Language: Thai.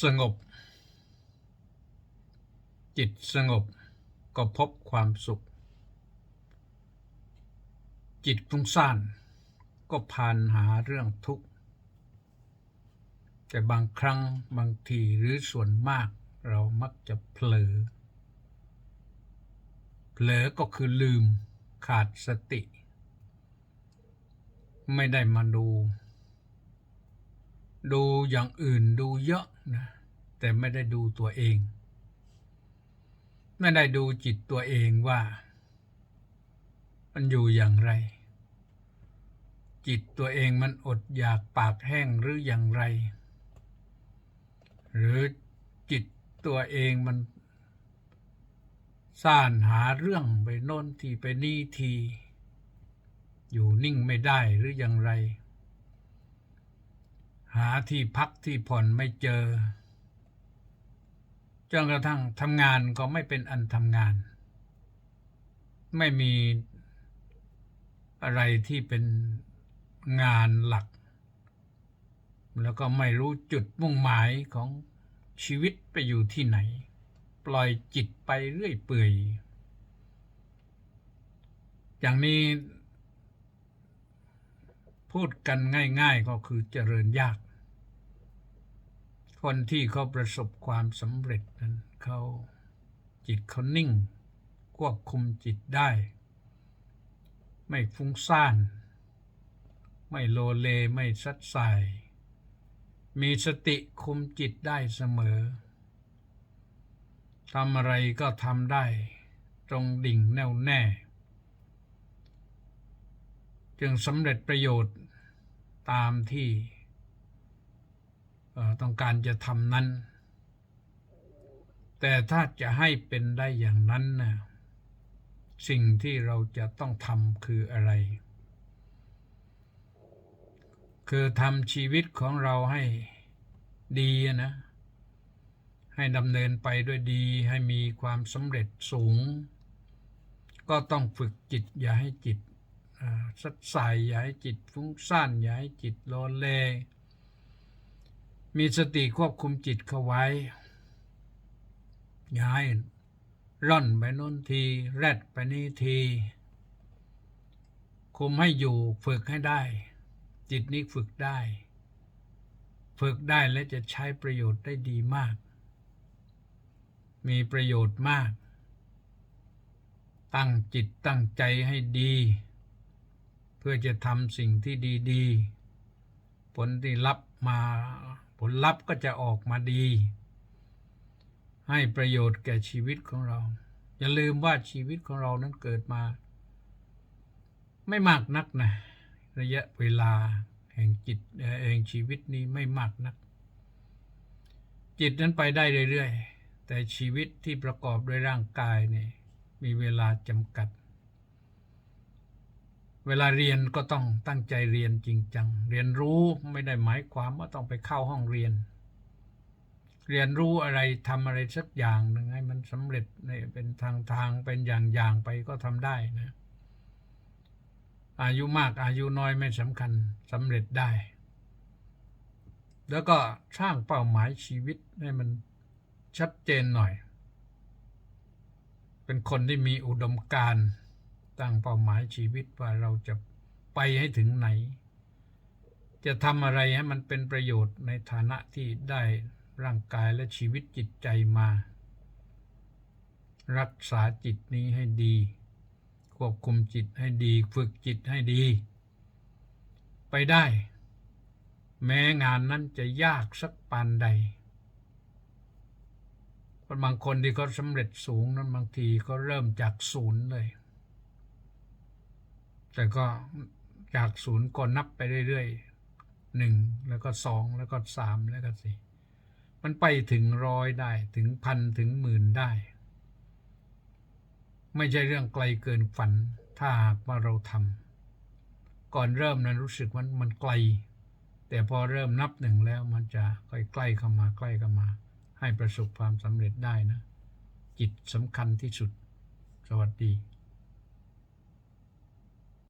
สงบ จิตสงบก็พบความสุข จิตฟุ้งซ่านก็พานหาเรื่องทุกข์ แต่บางครั้งบางทีหรือส่วนมากเรามักจะเผลอ เผลอก็คือลืมขาดสติ ไม่ได้มาดู ดูอย่างอื่นดูเยอะ นะแต่ไม่ได้ดูตัวเอง ไม่ได้ดูจิตตัวเองว่า มันอยู่อย่างไร จิตตัวเองมันอดอยากปากแห้งหรืออย่างไร หรือจิตตัวเองมันซ่านหาเรื่องไปโน่นทีไปนี่ที อยู่นิ่งไม่ได้หรืออย่างไร หาที่พักที่ผ่อนไม่เจอ จนกระทั่งทำงานก็ไม่เป็นอันทำงาน ไม่มีอะไรที่เป็นงานหลัก แล้วก็ไม่รู้จุดมุ่งหมายของชีวิตไปอยู่ที่ไหน ปล่อยจิตไปเรื่อยเปื่อย อย่างนี้พูดกันง่ายๆก็คือเจริญยาก คนที่เขาประสบความสำเร็จนั้นเขาจิตเขานิ่ง ควบคุมจิตได้ ไม่ฟุ้งซ่าน ไม่โลเลไม่ซัดสาย มีสติคุมจิตได้เสมอทำอะไรก็ทำได้ ตรงดิ่งแน่วแน่ จึงสำเร็จประโยชน์ตามที่ ต้องการจะทำนั้น แต่ถ้าจะให้เป็นได้อย่างนั้นนะสิ่งที่เราจะต้องทำคืออะไร คือทำชีวิตของเราให้ดีนะ ให้ดำเนินไปด้วยดีให้มีความสำเร็จสูง ก็ต้องฝึกจิตอย่าให้จิตอ่าสัดสายอย่าให้จิตฟุ้งซ่านอย่าให้จิตโลเล มีสติควบคุมจิตเข้าไว้ อย่าให้ร่อนไปโน้นที แรดไปนี่ที คุมให้อยู่ฝึกให้ได้ จิตนี้ฝึกได้ ฝึกได้และจะใช้ประโยชน์ได้ดีมาก มีประโยชน์มาก ตั้งจิตตั้งใจให้ดี เพื่อจะทำสิ่งที่ดี ๆ ผลที่รับมา ผลลัพธ์ก็จะออกมาดี ให้ประโยชน์แก่ชีวิตของเรา อย่าลืมว่าชีวิตของเรานั้นเกิดมา ไม่มากนักนะระยะเวลาแห่งจิตเอ่อแห่งชีวิตนี้ไม่มากนัก จิตนั้นไปได้เรื่อยๆ แต่ชีวิตที่ประกอบด้วยร่างกายนี่มีเวลาจำกัด เวลาเรียนก็ต้องตั้งใจเรียนจริงจัง เรียนรู้ไม่ได้หมายความว่าต้องไปเข้าห้องเรียน เรียนรู้อะไรทำอะไรสักอย่างหนึ่งให้มันสำเร็จในเป็นทางทางเป็นอย่างอย่างไปก็ทำได้นะ อายุมากอายุน้อยไม่สำคัญสำเร็จได้ แล้วก็สร้างเป้าหมายชีวิตให้มันชัดเจนหน่อย เป็นคนที่มีอุดมการณ์ ตั้งเป้าหมายชีวิตว่าเราจะไปให้ถึงไหน จะทำอะไรให้มันเป็นประโยชน์ในฐานะที่ได้ร่างกายและชีวิตจิตใจมา รักษาจิตนี้ให้ดี ควบคุมจิตให้ดี ฝึกจิตให้ดี ไปได้ แม้งานนั้นจะยากสักปานใดบางคนที่เขาสำเร็จสูงนั้นบางทีเขาเริ่มจากศูนย์เลย แต่ก็จากศูนย์ก็นับไปเรื่อยๆหนึ่งแล้วก็สองแล้วก็สามแล้วก็สี่มันไปถึงร้อยได้ถึงพันถึงหมื่นได้ ไม่ใช่เรื่องไกลเกินฝันถ้าหากว่าเราทำก่อนเริ่มนั้นรู้สึกมันมันไกล แต่พอเริ่มนับหนึ่งแล้วมันจะค่อยใกล้เข้ามาใกล้เข้ามา ให้ประสบความสำเร็จได้นะ จิตสำคัญที่สุด สวัสดี